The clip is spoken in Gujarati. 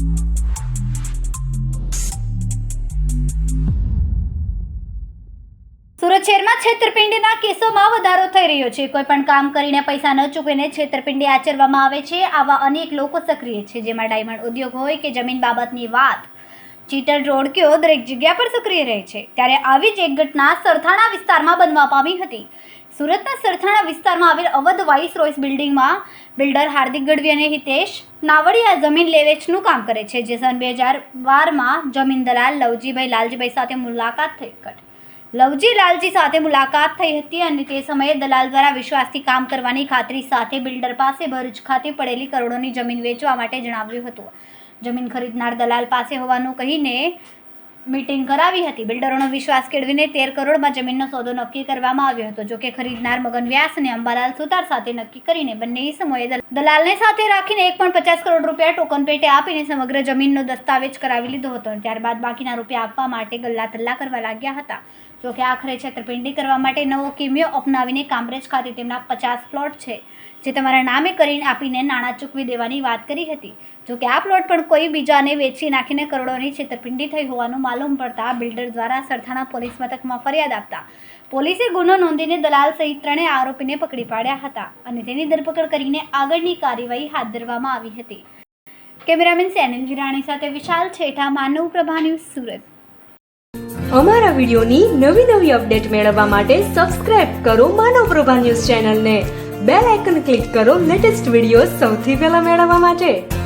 સુરત શહેરમાં છેતરપિંડીના કેસોમાં વધારો થઈ રહ્યો છે. કોઈ પણ કામ કરીને પૈસા ન ચૂકવીને છેતરપિંડી આચરવામાં આવે છે. આવા અનેક લોકો સક્રિય છે. જેમાં ડાયમંડ ઉદ્યોગ હોય કે જમીન બાબતની વાત ચીટર રોડકીઓ દરેક જગ્યા પર સક્રિય રહે છે? ત્યારે આવી જ એક ઘટના સરથાણા વિસ્તારમાં બનવા પામી હતી. સુરતના સરથાણા વિસ્તારમાં આવેલ અવધ વાઇસ રોયસ બિલ્ડિંગમાં બિલ્ડર હાર્દિક ગઢવી અને હિતેશ નાવડિયા જમીન લેવેચનું કામ કરે છે, જે સન બે હજાર બારમાં જમીન દલાલ લવજીભાઈ લાલજીભાઈ સાથે મુલાકાત થઈ કટ લવજી લાલજી સાથે મુલાકાત થઈ હતી અને તે સમયે દલાલ દ્વારા વિશ્વાસથી કામ કરવાની ખાતરી સાથે બિલ્ડર પાસે ભરૂચ ખાતે પડેલી કરોડોની જમીન વેચવા માટે જણાવ્યું હતું. જમીન ખરીદનાર દલાલ પાસે હોવાનું કહીને મીટિંગ કરાવી હતી. બિલ્ડરોનો વિશ્વાસ કેળવીને તેર કરોડમાં જમીનનો સોદો નક્કી કરવામાં આવ્યો હતો. જોકે ખરીદનાર મગન વ્યાસ અને અંબાલાલ સુતાર સાથે નક્કી કરીને બંને સમયે દલાલને સાથે રાખીને એક પણ પચાસ કરોડ રૂપિયા ટોકન પેટે આપીને સમગ્ર જમીનનો દસ્તાવેજ કરાવી લીધો હતો. ત્યારબાદ બાકીના રૂપિયા આપવા માટે ગલ્લા તલ્લા કરવા લાગ્યા હતા. જોકે આખરે છેતરપિંડી કરવા માટે નવો કિમિયો અપનાવીને કામરેજ ખાતે તેમના પચાસ પ્લોટ છે, જે તમારા નામે કરીને આપીને નાણાં ચૂકવી દેવાની વાત કરી હતી. જોકે આ પ્લોટ પણ કોઈ બીજાને વેચી નાખીને કરોડોની છેતરપિંડી થઈ હોવાનું માલુમ પડતા બિલ્ડર દ્વારા સરથાણા પોલીસ મથકમાં ફરિયાદ આપતા પોલીસે ગુનો નોંધીને દલાલ સહિત ત્રણેય આરોપીને પકડી પાડ્યા હતા અને તેની ધરપકડ કરીને આગળની કાર્યવાહી હાથ ધરવામાં આવી હતી. કેમેરામેન સેનિલ ગિરાણી સાથે વિશાલ છેઠા, માનવ પ્રભા ન્યૂઝ સુરત. અમારા વિડિયોની નવી નવી અપડેટ મેળવવા માટે સબસ્ક્રાઇબ કરો માનવ પ્રભા ન્યૂઝ ચેનલને. બેલ આઇકન ક્લિક કરો લેટેસ્ટ વીડિયો સૌથી પહેલા મેળવવા માટે.